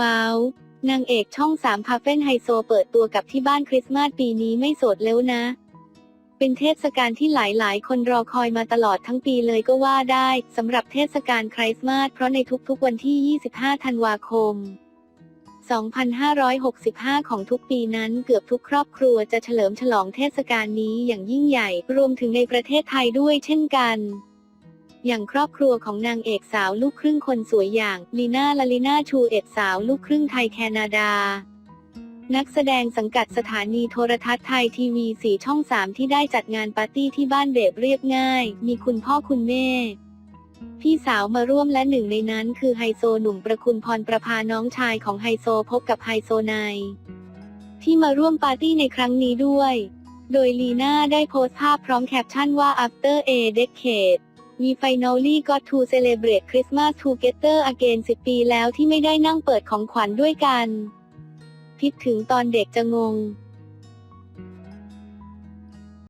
ว้าว นางเอกช่องสามพาเฟนไฮโซเปิดตัวกับที่บ้านคริสต์มาสปีนี้ไม่โสดแล้วนะ เป็นเทศกาลที่หลายๆ คนรอคอยมาตลอดทั้งปีเลยก็ว่าได้สำหรับเทศกาลคริสต์มาสเพราะในทุกๆ วันที่ 25 ธันวาคม 2565 ของทุกปีนั้นเกือบทุกครอบครัวจะเฉลิมฉลองเทศกาลนี้อย่างยิ่งใหญ่ รวมถึงในประเทศไทยด้วยเช่นกัน อย่างครอบครัวของนางเอกสาวลูกครึ่งคนสวยอย่างลีน่าลาลิน่าชูเอ็ดสาวลูกครึ่งไทยแคนาดา นักแสดงสังกัดสถานีโทรทัศน์ไทยทีวีสีช่อง3ที่ได้จัดงานปาร์ตี้ที่บ้านเบบเรียบง่าย มีคุณพ่อคุณแม่พี่สาวมาร่วมและหนึ่งในนั้นคือไฮโซหนุ่มประคุณพรประพาน้องชายของไฮโซพบกับไฮโซไนที่มาร่วมปาร์ตี้ในครั้งนี้ด้วย โดยลีน่าได้โพสต์ภาพพร้อมแคปชั่นว่า after a decade we finally got to celebrate Christmas together again 10 ปีแล้วที่ไม่ได้นั่งเปิดของขวัญด้วยกัน คิดถึงตอนเด็กจะงง